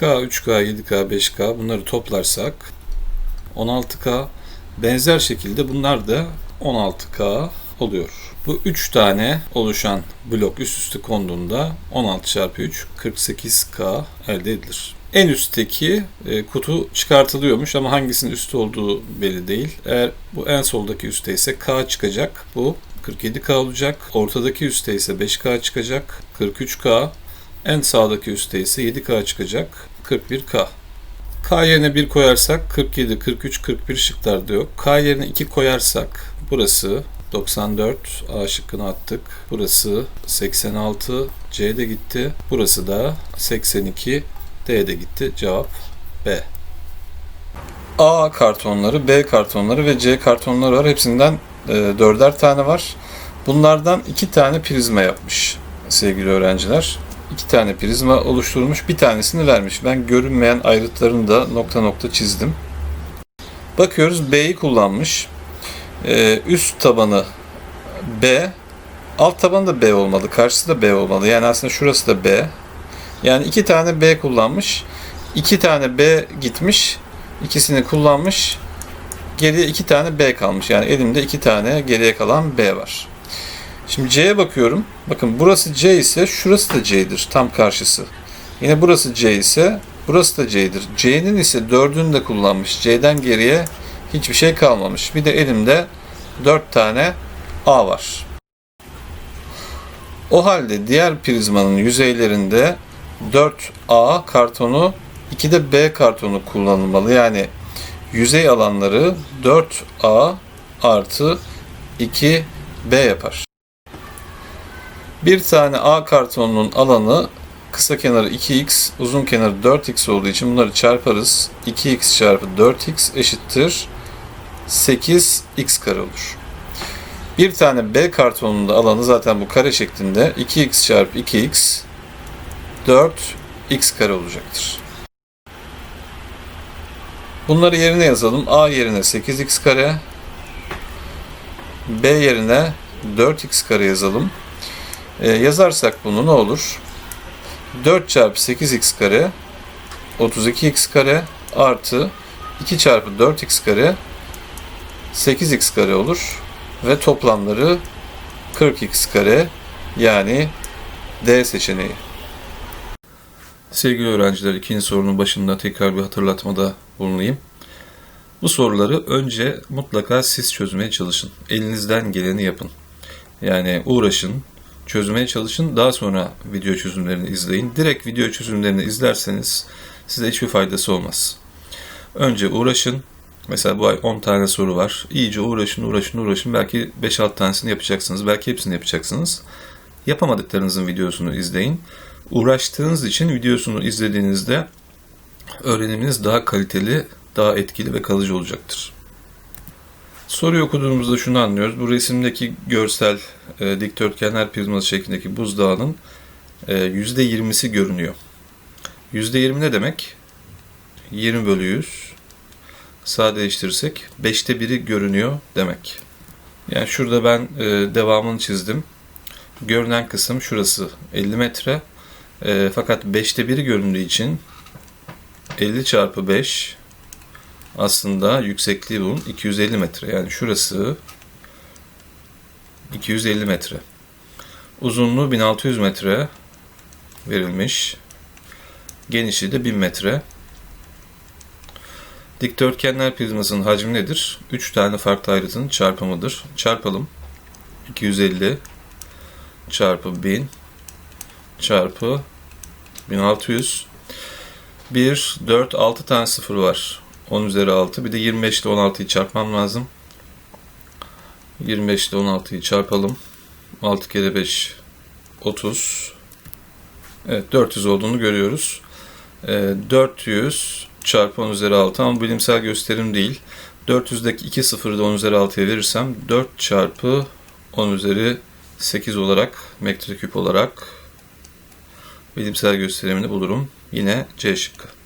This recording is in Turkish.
K, 3K, 7K, 5K bunları toplarsak 16K. Benzer şekilde bunlar da 16K oluyor. Bu 3 tane oluşan blok üst üste konduğunda 16 çarpı 3 48K elde edilir. En üstteki e, kutu çıkartılıyormuş ama hangisinin üstü olduğu belli değil. Eğer bu en soldaki üstte ise K çıkacak. Bu 47K olacak. Ortadaki üstte ise 5K çıkacak. 43K. En sağdaki üstte ise 7K çıkacak. 41K. K yerine 1 koyarsak 47, 43, 41 şıklarda yok. K yerine 2 koyarsak burası 94 A şıkkını attık. Burası 86 C de gitti. Burası da 82 D de gitti. Cevap B. A kartonları, B kartonları ve C kartonları var. Hepsinden e, dörder tane var. Bunlardan iki tane prizma yapmış sevgili öğrenciler. İki tane prizma oluşturmuş. Bir tanesini vermiş. Ben görünmeyen ayrıtlarını da nokta nokta çizdim. Bakıyoruz B'yi kullanmış. Ee, üst tabanı B, alt tabanı da B olmalı, karşısı da B olmalı. Yani aslında şurası da B. Yani iki tane B kullanmış, iki tane B gitmiş, ikisini kullanmış, geriye iki tane B kalmış. Yani elimde iki tane geriye kalan B var. Şimdi C'ye bakıyorum. Bakın burası C ise şurası da C'dir. Tam karşısı. Yine burası C ise burası da C'dir. C'nin ise dördünü de kullanmış. C'den geriye hiçbir şey kalmamış. Bir de elimde dört tane A var. O halde diğer prizmanın yüzeylerinde 4A kartonu 2 de B kartonu kullanılmalı. Yani yüzey alanları 4A artı 2B yapar. Bir tane A kartonunun alanı kısa kenarı 2x, uzun kenarı 4x olduğu için bunları çarparız. 2x çarpı 4x eşittir 8x kare olur. Bir tane B kartonunun da alanı zaten bu kare şeklinde 2x çarpı 2x 4x kare olacaktır. Bunları yerine yazalım. A yerine 8x kare B yerine 4x kare yazalım. Ee, yazarsak bunu ne olur? 4 çarpı 8x kare 32x kare artı 2 çarpı 4x kare 8x kare olur ve toplamları 40x kare yani D seçeneği. Sevgili öğrenciler ikinci sorunun başında tekrar bir hatırlatmada bulunayım. Bu soruları önce mutlaka siz çözmeye çalışın. Elinizden geleni yapın. Yani uğraşın, çözmeye çalışın. Daha sonra video çözümlerini izleyin. Direkt video çözümlerini izlerseniz size hiçbir faydası olmaz. Önce uğraşın, Mesela bu ay 10 tane soru var. İyice uğraşın, uğraşın, uğraşın. Belki 5-6 tanesini yapacaksınız. Belki hepsini yapacaksınız. Yapamadıklarınızın videosunu izleyin. Uğraştığınız için videosunu izlediğinizde öğreniminiz daha kaliteli, daha etkili ve kalıcı olacaktır. Soruyu okuduğumuzda şunu anlıyoruz. Bu resimdeki görsel e, dikdörtgenler prizması şeklindeki buzdağının e, %20'si görünüyor. %20 ne demek? 20 bölü 100 sadeleştirirsek 5'te 1'i görünüyor demek. Yani şurada ben e, devamını çizdim. Görünen kısım şurası 50 metre. E, fakat 5'te 1'i göründüğü için 50 çarpı 5 aslında yüksekliği bunun 250 metre. Yani şurası 250 metre. Uzunluğu 1600 metre verilmiş. Genişliği de 1000 metre. Dikdörtgenler prizmasının hacmi nedir? 3 tane farklı ayrıtının çarpımıdır. Çarpalım. 250 çarpı 1000 çarpı 1600 1, 4, 6 tane sıfır var. 10 üzeri 6. Bir de 25 ile 16'yı çarpmam lazım. 25 ile 16'yı çarpalım. 6 kere 5 30. Evet 400 olduğunu görüyoruz. 400 çarpı 10 üzeri 6 ama bilimsel gösterim değil. 400'deki 2 sıfırı da 10 üzeri 6'ya verirsem 4 çarpı 10 üzeri 8 olarak metreküp olarak bilimsel gösterimini bulurum. Yine C şıkkı.